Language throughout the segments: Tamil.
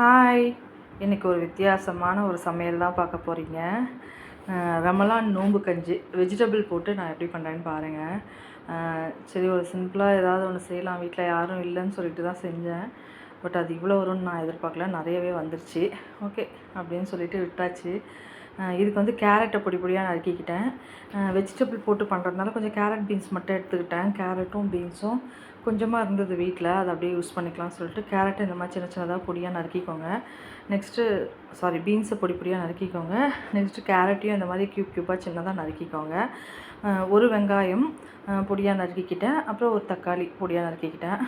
ஹாய் இன்றைக்கி ஒரு வித்தியாசமான ஒரு சமையல் தான் பார்க்க போகிறீங்க ரமலான் நோம்பு கஞ்சி வெஜிடபிள் போட்டு நான் எப்படி பண்ணுறேன்னு பாருங்கள் சரி ஒரு சிம்பிளாக ஏதாவது ஒன்று செய்யலாம். வீட்டில் யாரும் இல்லைன்னு சொல்லிட்டு தான் செஞ்சேன். பட் அது இவ்வளோ வரும்னு நான் எதிர்பார்க்கல. நிறையவே வந்துருச்சு. ஓகே அப்படின்னு சொல்லிட்டு விட்டாச்சு. இதுக்கு வந்து கேரட்டை பொடி பொடியாக நறுக்கிக்கிட்டேன். வெஜிடபிள் போட்டு பண்ணுறதுனால கொஞ்சம் கேரட் பீன்ஸ் மட்டும் எடுத்துக்கிட்டேன். கேரட்டும் பீன்ஸும் கொஞ்சமாக இருந்தது வீட்டில் அதை அப்படியே யூஸ் பண்ணிக்கலாம்னு சொல்லிட்டு கேரட்டை இந்த மாதிரி சின்ன சின்னதாக பொடியாக நறுக்கிக்கோங்க. நெக்ஸ்ட்டு சாரி பீன்ஸை பொடி பொடியாக நறுக்கிக்கோங்க. நெக்ஸ்ட்டு கேரட்டையும் இந்த மாதிரி க்யூப் க்யூப்பாக சின்னதாக நறுக்கிக்கோங்க. ஒரு வெங்காயம் பொடியாக நறுக்கிக்கிட்டேன். அப்புறம் ஒரு தக்காளி பொடியாக நறுக்கிக்கிட்டேன்.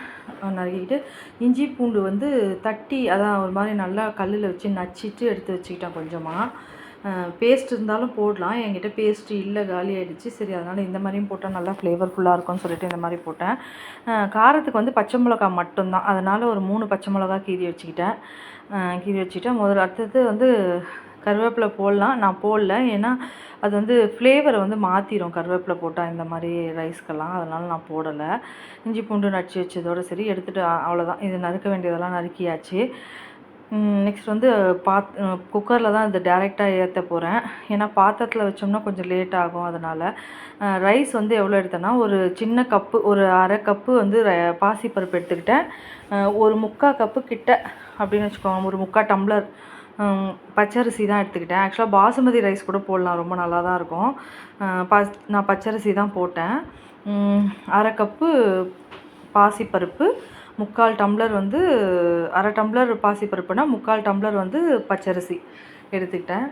நறுக்கிக்கிட்டு இஞ்சி பூண்டு வந்து தட்டி அதான் ஒரு மாதிரி நல்லா கல்லில் வச்சு நச்சிட்டு எடுத்து வச்சுக்கிட்டேன் கொஞ்சமாக பேஸ்ட் இருந்தாலும் போடலாம். என்கிட்ட பேஸ்ட்டு இல்லை காலி ஆகிடுச்சு சரி அதனால் இந்த மாதிரியும் போட்டால் நல்லா ஃப்ளேவர்ஃபுல்லாக இருக்கும்னு சொல்லிட்டு இந்த மாதிரி போட்டேன். காரத்துக்கு வந்து பச்சை மிளகா மட்டும்தான். அதனால் ஒரு மூணு பச்சை மிளகா கீறி வச்சுக்கிட்டேன். கீறி வச்சுக்கிட்டேன். முதல்ல அடுத்தது வந்து கருவேப்பிலை போடலாம். நான் போடல. ஏன்னா அது வந்து ஃப்ளேவரை வந்து மாற்றிடும் கருவேப்பிலை போட்டால் இந்த மாதிரி ரைஸ்க்கெல்லாம் அதனால் நான் போடலை. இஞ்சி பூண்டு நச்சு வச்சதோடு சரி எடுத்துகிட்டு அவ்வளோதான் இது நறுக்க வேண்டியதெல்லாம் நறுக்கியாச்சு. நெக்ஸ்ட் வந்து பாத் குக்கரில் தான் இது டேரெக்டாக ஏற்ற போகிறேன் ஏன்னா பாத்திரத்தில் வச்சோம்னா கொஞ்சம் லேட் ஆகும் அதனால். ரைஸ் வந்து எவ்வளோ எடுத்தேன்னா ஒரு சின்ன கப்பு ஒரு அரை கப்பு வந்து பாசிப்பருப்பு எடுத்துக்கிட்டேன். ஒரு முக்கால் கப்பு கிட்ட அப்படின்னு வச்சுக்கோங்க ஒரு முக்கால் டம்ளர் பச்சரிசி தான் எடுத்துக்கிட்டேன். ஆக்சுவலாக பாசுமதி ரைஸ் கூட போடலாம் ரொம்ப நல்லா தான் இருக்கும் பச் நான் பச்சரிசி தான் போட்டேன். அரை கப்பு பாசிப்பருப்பு முக்கால் டம்ளர் வந்து அரை டம்ளர் பாசிப்பருப்புனா முக்கால் டம்ளர் வந்து பச்சரிசி எடுத்துக்கிட்டேன்.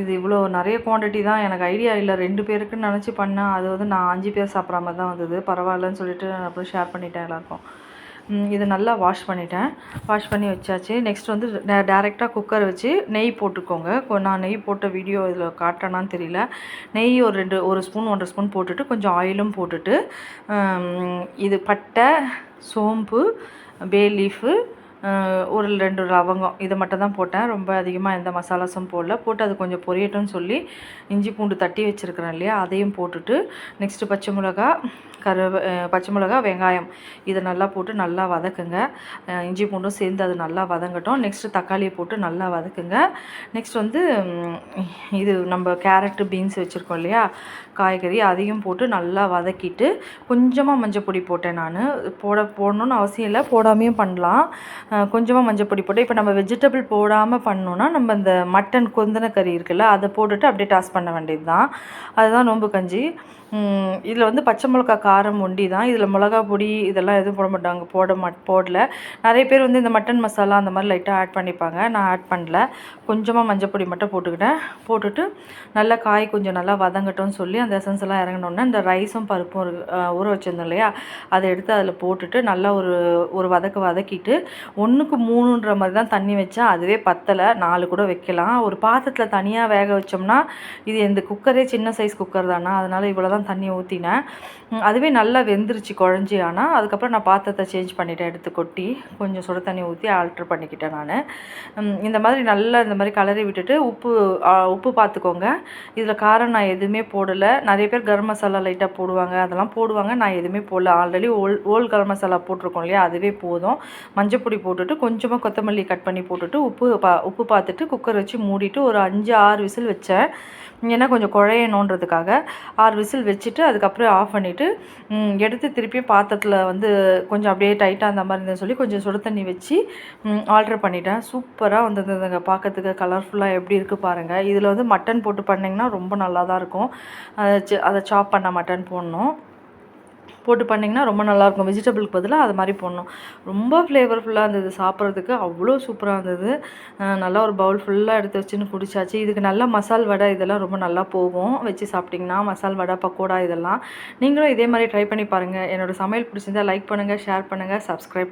இது இவ்வளோ நிறைய குவான்டிட்டி தான். எனக்கு ஐடியா இல்லை. ரெண்டு பேருக்குன்னு நினச்சி பண்ணேன். அது வந்து நான் அஞ்சு பேர் சாப்பிட்ற மாதிரி தான் வந்தது. பரவாயில்லன்னு சொல்லிட்டு அப்புறம் ஷேர் பண்ணிட்டேன் எல்லாருக்கும். இது நல்லா வாஷ் பண்ணிட்டேன். வாஷ் பண்ணி வச்சாச்சு. நெக்ஸ்ட் வந்து டேரெக்டாக குக்கர் வச்சு நெய் போட்டுக்கோங்க. நான் நெய் போட்ட வீடியோ இதில் காட்டேனான்னு தெரியல. நெய் ஒரு ரெண்டு ஒரு ஸ்பூன் ஒன்றரை ஸ்பூன் போட்டுட்டு கொஞ்சம் ஆயிலும் போட்டுட்டு இது பட்டை சோம்பு பே லீஃபு ஒரு ரெண்டு லவங்கம். இதை மட்டும் தான் போட்டேன். ரொம்ப அதிகமாக எந்த மசாலாஸும் போடல. போட்டு அது கொஞ்சம் பொரியட்டும்னு சொல்லி இஞ்சி பூண்டு தட்டி வச்சுருக்கிறேன் இல்லையா? அதையும் போட்டுட்டு நெக்ஸ்ட்டு பச்சை மிளகா கருவே பச்சை மிளகா வெங்காயம். இதை நல்லா போட்டு நல்லா வதக்குங்க. இஞ்சி பூண்டும் சேர்ந்து அது நல்லா வதங்கட்டும். நெக்ஸ்ட்டு தக்காளியை போட்டு நல்லா வதக்குங்க. நெக்ஸ்ட் வந்து இது நம்ம கேரட்டு பீன்ஸ் வச்சுருக்கோம் இல்லையா? காய்கறி அதையும் போட்டு நல்லா வதக்கிட்டு கொஞ்சமாக மஞ்சள் பொடி போட்டேன் நான். போட போடணுன்னு அவசியம் இல்லை. போடாமையும் பண்ணலாம். கொஞ்சமாக மஞ்சள் பொடி போட்டு இப்போ நம்ம வெஜிடபிள் போடாமல் பண்ணோன்னா நம்ம இந்த மட்டன் கொந்தன கறி இருக்குல்ல அதை போட்டுட்டு அப்படியே டாஸ் பண்ண வேண்டியது தான் அதுதான் நோம்பு கஞ்சி. இதில் வந்து பச்சை மிளகா காரம் ஒண்டி தான். இதில் மிளகா பொடி இதெல்லாம் எதுவும் போட மாட்டாங்க. போட மாட் போடல. நிறைய பேர் வந்து இந்த மட்டன் மசாலா அந்த மாதிரி லைட்டாக ஆட் பண்ணிப்பாங்க. நான் ஆட் பண்ணல. கொஞ்சமாக மஞ்சள் பொடி மட்டும் போட்டுக்கிட்டேன். போட்டுட்டு நல்லா காய் கொஞ்சம் நல்லா வதங்கட்டும்னு சொல்லி அந்த எசன்ஸ் எல்லாம் இறங்கினோடனே இந்த ரைஸும் பருப்பும் ஊற வச்சுருந்தோம் இல்லையா? அதை எடுத்து அதில் போட்டுட்டு நல்லா ஒரு ஒரு வதக்க வதக்கிட்டு ஒன்றுக்கு மூணுன்ற மாதிரி தான் தண்ணி வச்சா அதுவே பத்தலை. நாலு கூட வைக்கலாம். ஒரு பாத்திரத்தில் தனியாக வேக வச்சோம்னா இது இந்த குக்கரே சின்ன சைஸ் குக்கர் தானா? அதனால் இவ்வளோ தான் தண்ணி ஊற்றினேன் அதுவே நல்லா வெந்துருச்சு குழஞ்சி ஆனால் அதுக்கப்புறம் நான் பாத்திரத்தை சேஞ்ச் பண்ணிவிட்டேன் எடுத்து கொட்டி கொஞ்சம் சுட தண்ணி ஊற்றி ஆல்ட்ரு பண்ணிக்கிட்டேன் நான். இந்த மாதிரி நல்லா இந்த மாதிரி கலரி விட்டுட்டு உப்பு உப்பு பார்த்துக்கோங்க இதில் காரம் நான் எதுவுமே போடலை. நிறைய பேர் கரம் மசாலா லைட்டாக போடுவாங்க அதெல்லாம் போடுவாங்க. நான் எதுவுமே போடல. ஆல்ரெடி ஓல் ஓல் கரம் மசாலா போட்டிருக்கோம் இல்லையா அதுவே போதும். மஞ்சப்பொடி போட்டுட்டு கொஞ்சமாக கொத்தமல்லி கட் பண்ணி போட்டுட்டு உப்பு பா உப்பு பார்த்துட்டு குக்கர் வச்சு மூடிட்டு ஒரு அஞ்சு ஆறு விசில் வச்சேன். ஏன்னா கொஞ்சம் குழையணுன்றதுக்காக ஆறு விசில் வச்சுட்டு அதுக்கப்புறம் ஆஃப் பண்ணிவிட்டு எடுத்து திருப்பி பாத்திரத்தில் வந்து கொஞ்சம் அப்படியே டைட்டாக அந்த மாதிரி இருந்ததுன்னு சொல்லி கொஞ்சம் சுடு தண்ணி வச்சு ஆல்ட்ரு பண்ணிட்டேன். சூப்பராக வந்துருந்ததுங்க. பார்க்கறதுக்கு கலர்ஃபுல்லாக எப்படி இருக்குது பாருங்கள் இதில் வந்து மட்டன் போட்டு பண்ணிங்கன்னா ரொம்ப நல்லா தான் இருக்கும். அதை அதை சாப் பண்ண மட்டன் போடணும். போட்டு பண்ணிங்கன்னா ரொம்ப நல்லாயிருக்கும். வெஜிடபிளுக்கு பதிலாக அது மாதிரி போடணும். ரொம்ப ஃப்ளேவர்ஃபுல்லாக இருந்தது. சாப்பிட்றதுக்கு அவ்வளோ சூப்பராக இருந்தது. நல்லா ஒரு பவுல் ஃபுல்லாக எடுத்து வச்சுன்னு குடிச்சாச்சு. இதுக்கு நல்லா மசால் வடை இதெல்லாம் ரொம்ப நல்லா போகும். வச்சு சாப்பிட்டிங்கன்னா மசால் வடை பக்கோடா இதெல்லாம். நீங்களும் இதே மாதிரி ட்ரை பண்ணி பாருங்கள் என்னோடய சமையல் பிடிச்சிருந்தால் லைக் பண்ணுங்கள் ஷேர் பண்ணுங்கள் சப்ஸ்கிரைப் பண்ணுங்கள்